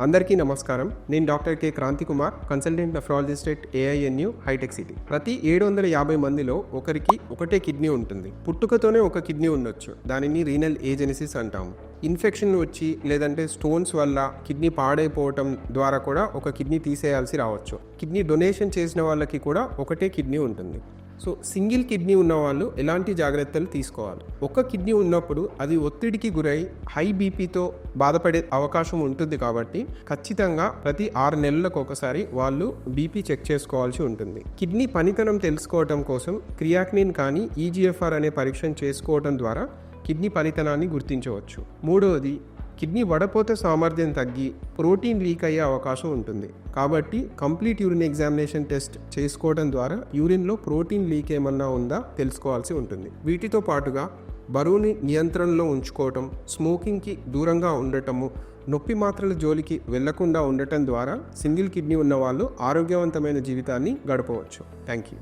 అందరికీ నమస్కారం. నేను doctor K. Kranthi Kumar consultant nephrologist at AINU Hitech City. ప్రతి ఏడు వందల యాభై మందిలో ఒకరికి ఒకటే కిడ్నీ ఉంటుంది. పుట్టుకతోనే ఒక కిడ్నీ ఉండొచ్చు. దానిని రీనల్ ఏజెనిసిస్ అంటాము. ఇన్ఫెక్షన్ వచ్చి లేదంటే స్టోన్స్ వల్ల కిడ్నీ పాడైపోవటం ద్వారా కూడా ఒక కిడ్నీ తీసేయాల్సి రావచ్చు. కిడ్నీ డొనేషన్ చేసిన వాళ్ళకి కూడా ఒకటే కిడ్నీ ఉంటుంది. సో సింగిల్ కిడ్నీ ఉన్న వాళ్ళు ఎలాంటి జాగ్రత్తలు తీసుకోవాలి? ఒక కిడ్నీ ఉన్నప్పుడు అది ఒత్తిడికి గురై హై బీపీతో బాధపడే అవకాశం ఉంటుంది కాబట్టి ఖచ్చితంగా ప్రతి ఆరు నెలలకు ఒకసారి వాళ్ళు బీపీ చెక్ చేసుకోవాల్సి ఉంటుంది. కిడ్నీ పనితనం తెలుసుకోవటం కోసం క్రియాక్నిన్ కానీ ఈజీఎఫ్ఆర్ అనే పరీక్షను చేసుకోవడం ద్వారా కిడ్నీ పనితనాన్ని గుర్తించవచ్చు. మూడవది కిడ్నీ వడపోత సామర్థ్యం తగ్గి ప్రోటీన్ లీక్ అయ్యే అవకాశం ఉంటుంది. కాబట్టి కంప్లీట్ యూరిన్ ఎగ్జామినేషన్ టెస్ట్ చేసుకోవడం ద్వారా యూరిన్లో ప్రోటీన్ లీక్ ఏమన్నా ఉందా తెలుసుకోవాల్సి ఉంటుంది. వీటితో పాటుగా బరువుని నియంత్రణలో ఉంచుకోవటం స్మోకింగ్కి దూరంగా ఉండటము నొప్పి మాత్రల జోలికి వెళ్ళకుండా ఉండటం ద్వారా సింగిల్ కిడ్నీ ఉన్న వాళ్ళు ఆరోగ్యవంతమైన జీవితాన్ని గడపవచ్చు. Thank you